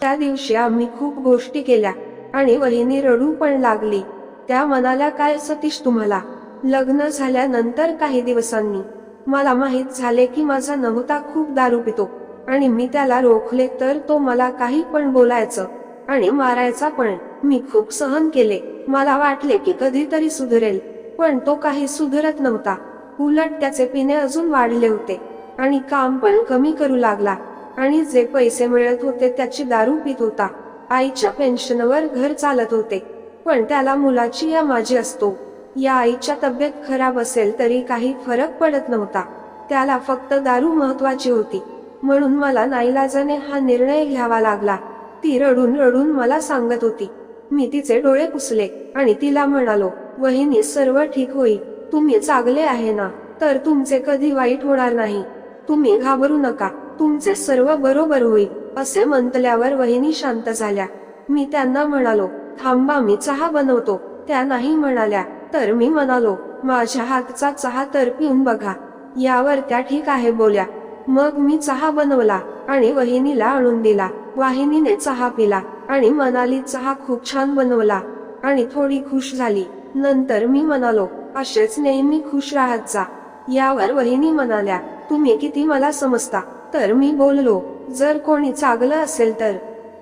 त्या दिवशी आम्ही खूप गोष्टी केल्या आणि वहिनी रडू पण लागली. त्या म्हणाल्या काय सतीश तुम्हाला? लग्न झाल्यानंतर काही दिवसांनी. मला माहीत झाले की माझा नव्हता खूप दारू पितो आणि मी त्याला रोखले तर तो मला काही पण बोलायचं आणि मारायचा पण. मी खूप सहन केले. मला वाटले की कधीतरी सुधरेल पण तो काही सुधरत नव्हता. उलट त्याचे पिणे अजून वाढले होते आणि काम पण कमी करू लागला. आणि जे पैसे मिळत होते त्याची दारू पित होता. आईच्या पेन्शनवर घर चालत होते. पण त्याला मुलाची या माझी असतो. या आईच्या तब्येत खराब असेल तरी काही फरक पडत नव्हता. त्याला फक्त दारू महत्वाची होती. म्हणून मला नाईलाजाने हा निर्णय घ्यावा लागला. ती रडून रडून मला सांगत होती. मी तिचे डोळे पुसले आणि तिला म्हणालो वहिनी सर्व ठीक होईल. तुम्ही चांगले आहे ना? तर तुमचे कधी वाईट होणार नाही. तुम्ही घाबरू नका. तुमचे सर्व बरोबर होईल असे म्हटल्यावर वहिनी शांत झाल्या. मी त्यांना म्हणालो थांबा मी चहा बनवतो. त्या नाही म्हणाल्या तर मी म्हणालो माझ्या हातचा चहा तर पिऊन बघा. यावर त्या ठीक आहे बोल्या. मग मी चहा बनवला आणि वहिनीला आणून दिला. वाहिनीने चहा पिला आणि मनाली चहा खूप छान बनवला आणि थोडी खुश झाली. नंतर मी म्हणालो असेच नेहमी खुश राहत जा. यावर वहिनी म्हणाल्या तुम्ही किती मला समजता? तर मी बोललो जर कोणी चांगलं असेल तर.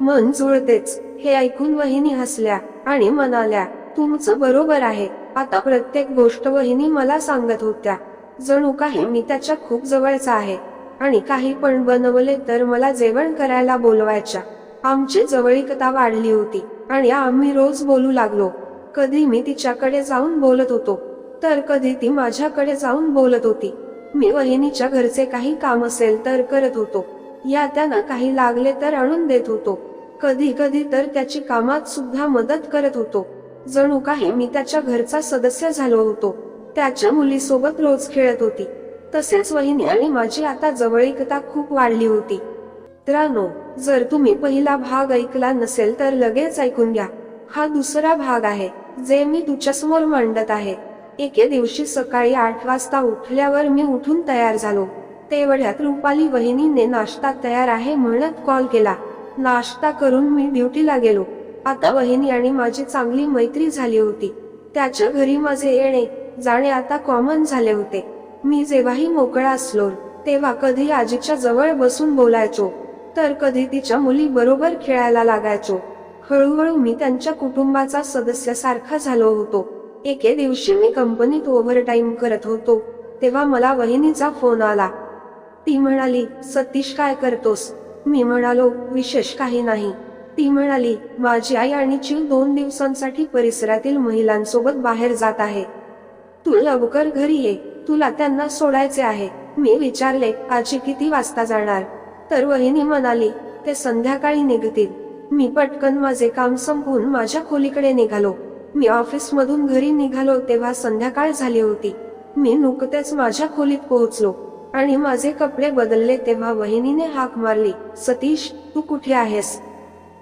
मन जुळतेच. हे ऐकून वहिनी हसल्या आणि म्हणाल्या तुमचं बरोबर आहे. आता प्रत्येक गोष्ट वहिनी मला सांगत होत्या. जणू काही मी त्याच्या खूप जवळचा आहे. आणि काही पण बनवले तर मला जेवण करायला बोलवायच्या. आमची जवळीकता वाढली होती आणि आम्ही रोज बोलू लागलो. कधी मी तिच्याकडे जाऊन बोलत होतो. तर कधी ती माझ्याकडे जाऊन बोलत होती. मी वहिनीच्या घरचे काही काम असेल तर करत होतो. या त्यानं काही लागले तर आणून देत होतो. कधी कधी तर त्याची कामात सुद्धा मदत करत होतो. जणू काही मी त्याच्या घरचा सदस्य झालो होतो. त्याच्या मुलीसोबत रोज खेळत होती. तसेच वहिनी आणि माझी आता जवळीकता खूप वाढली होती. मित्रांनो जर तुम्ही पहिला भाग ऐकला नसेल तर लगेच ऐकून घ्या. हा दुसरा भाग आहे जे मी तुझ्यासमोर मांडत आहे. एके दिवशी सकाळी आठ वाजता उठल्यावर मी उठून तयार झालो. तेवढ्यात रुपाली वहिनीने नाश्ता तयार आहे म्हणत कॉल केला. नाश्ता करून मी ड्युटीला गेलो. आता वहिनी आणि माझी चांगली मैत्री झाली होती. त्याच्या घरी माझे येणे जाणे आता कॉमन झाले होते. मी जेव्हाही मोकळा असलो तेव्हा कधी आजीच्या जवळ बसून बोलायचो. तर कधी तिच्या मुली बरोबर खेळायला लागायचो. हळूहळू मी त्यांच्या कुटुंबाचा सदस्यासारखा झालो होतो. एके दिवशी मी कंपनीत ओव्हरटाईम करत होतो तेव्हा मला वहिनीचा फोन आला. ती म्हणाली सतीश काय करतोस? मी म्हणालो विशेष काही नाही. ती म्हणाली माझी आई आणि चिव दोन दिवसांसाठी परिसरातील महिलांसोबत बाहेर जात आहे. तू लवकर घरी ये तुला त्यांना सोडायचे आहे. मी विचारले आजी किती वाजता जाणार? तर वहिनी म्हणाली ते संध्याकाळी निघतील. मी पटकन माझे काम संपवून माझ्या खोलीकडे निघालो. मी ऑफिसमधून घरी निघालो तेव्हा संध्याकाळ झाली होती. मी नुकतेच माझ्या खोलीत पोहोचलो. आणि माझे कपडे बदलले तेव्हा वहिनीने हाक मारली सतीश तू कुठे आहेस?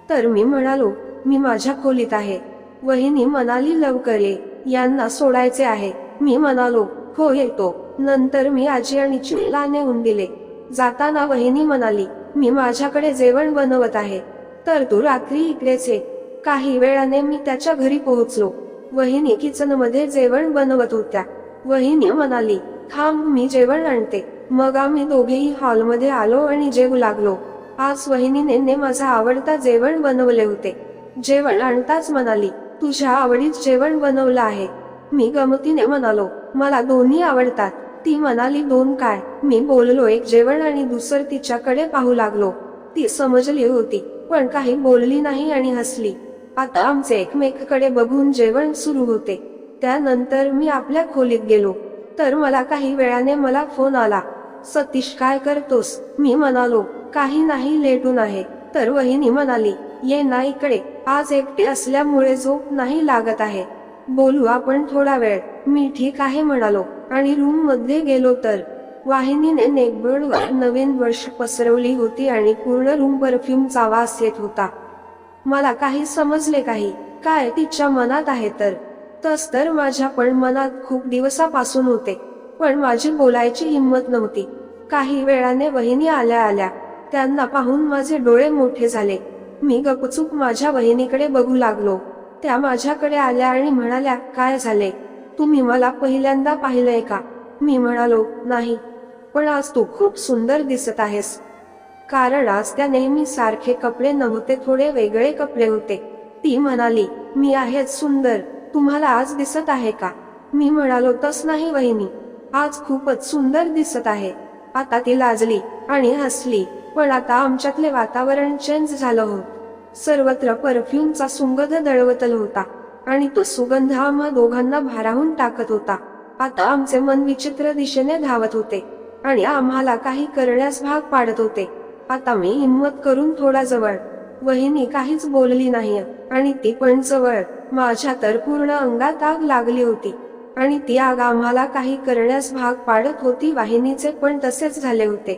तर मी म्हणालो मी माझ्या खोलीत आहे. वहिनी म्हणाली लवकर ये यांना सोडायचे आहे. मी म्हणालो हो येतो. नंतर मी आजी आणि चिवला नेऊन दिले. जाताना वहिनी म्हणाली मी माझ्याकडे जेवण बनवत आहे. तर तू रात्री इकडेच ये. काही वेळाने मी त्याच्या घरी पोहोचलो. वहिनी किचनमध्ये जेवण बनवत होत्या. वहिनी म्हणाली थांब मी जेवण आणते. मग आम्ही दोघेही हॉलमध्ये आलो आणि जेवू लागलो. आज वहिनीने ने माझा आवडता जेवण बनवले होते. जेवण आणताच म्हणाली तुझ्या आवडीत जेवण बनवलं आहे. मी गमतीने म्हणालो मला दोन्ही आवडतात. ती म्हणाली दोन काय? मी बोललो एक जेवण आणि दुसरं तिच्याकडे पाहू लागलो. ती समजली होती पण काही बोलली नाही आणि हसली. आता आमचे एकमेकाकडे बघून जेवण सुरू होते. त्यानंतर मी आपल्या खोलीत गेलो. तर मला काही वेळाने मला फोन आला. सतीश काय करतोस? मी म्हणालो काही नाही लेटून आहे. तर वहिनी म्हणाली ये ना इकडे. आज एकटे असल्यामुळे झोप नाही लागत आहे. बोलू आपण थोडा वेळ. मी ठीक आहे म्हणालो आणि रूममध्ये गेलो तर? वाहिनीने नेकबोर्डवर नवीन वर्ष पसरवली होती आणि पूर्ण रूम परफ्यूमचा वास येत होता. मला काही समजले काही. काय? तिच्या मनात आहे तर. तस तर माझ्या पण मनात खूप दिवसापासून होते. पण माझी बोलायची हिंमत नव्हती. काही वेळाने वहिनी आल्या आल्या. त्यांना पाहून माझे डोळे मोठे झाले. मी गपचूप माझ्या वहिनीकडे बघू लागलो. त्या माझ्याकडे आल्या आणि म्हणाल्या काय झाले? तुम्ही मला पहिल्यांदा पाहिलंय का? मी म्हणालो नाही. पण आज तू खूप सुंदर दिसत आहेस. कारण आज त्या नेहमी सारखे कपडे नव्हते थोडे वेगळे कपडे होते. ती म्हणाली मी आहेच सुंदर तुम्हाला आज दिसत आहे का? मी म्हणालो तस नाही वहिनी आज खूपच सुंदर दिसत आहे. आता ती लाजली आणि हसली पण आता आमच्यातले वातावरण चेंज झालं होत सर्वत्र परफ्यूमचा सुगंध दळवतल होता आणि तो सुगंध आम्हा दोघांना भारावून टाकत होता. आता आमचे मन विचित्र दिशेने धावत होते आणि आम्हाला काही करण्यास भाग पाडत होते. आता मी हिंमत करून थोडा जवळ. वहिनी काहीच बोलली नाही आणि ती पण जवळ. माझ्या तर पूर्ण अंगात आग लागली होती. आणि ती आग आम्हाला काही करण्यास भाग पाडत होती वाहिनीचे पण तसेच झाले होते.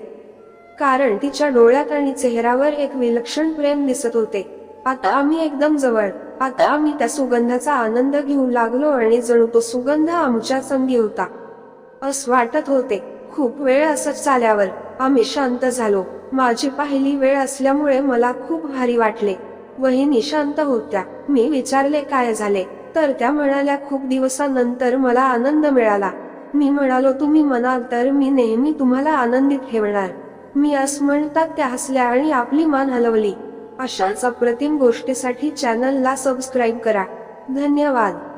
कारण तिच्या डोळ्यात आणि चेहऱ्यावर एक विलक्षण प्रेम दिसत होते. आता आम्ही एकदम जवळ. आता आम्ही त्या सुगंधाचा आनंद घेऊ लागलो आणि जणू तो सुगंध आमच्या संगी होता. असं वाटत होते. खूप वेळ असंच चाल्यावर. आम्ही शांत झालो. माझी पहिली वेळ असल्यामुळे मला खूप भारी वाटले. वहिनी शांत होत्या. मी विचारले काय झाले? तर त्या म्हणाल्या खूप दिवसानंतर मला आनंद मिळाला. मी म्हणालो तुम्ही म्हणाल तर मी नेहमी तुम्हाला आनंदी ठेवणार. मी अस म्हणतात त्या हसल्या आणि आपली मान हलवली. अशाच अप्रतिम गोष्टीसाठी चॅनलला सबस्क्राईब करा. धन्यवाद.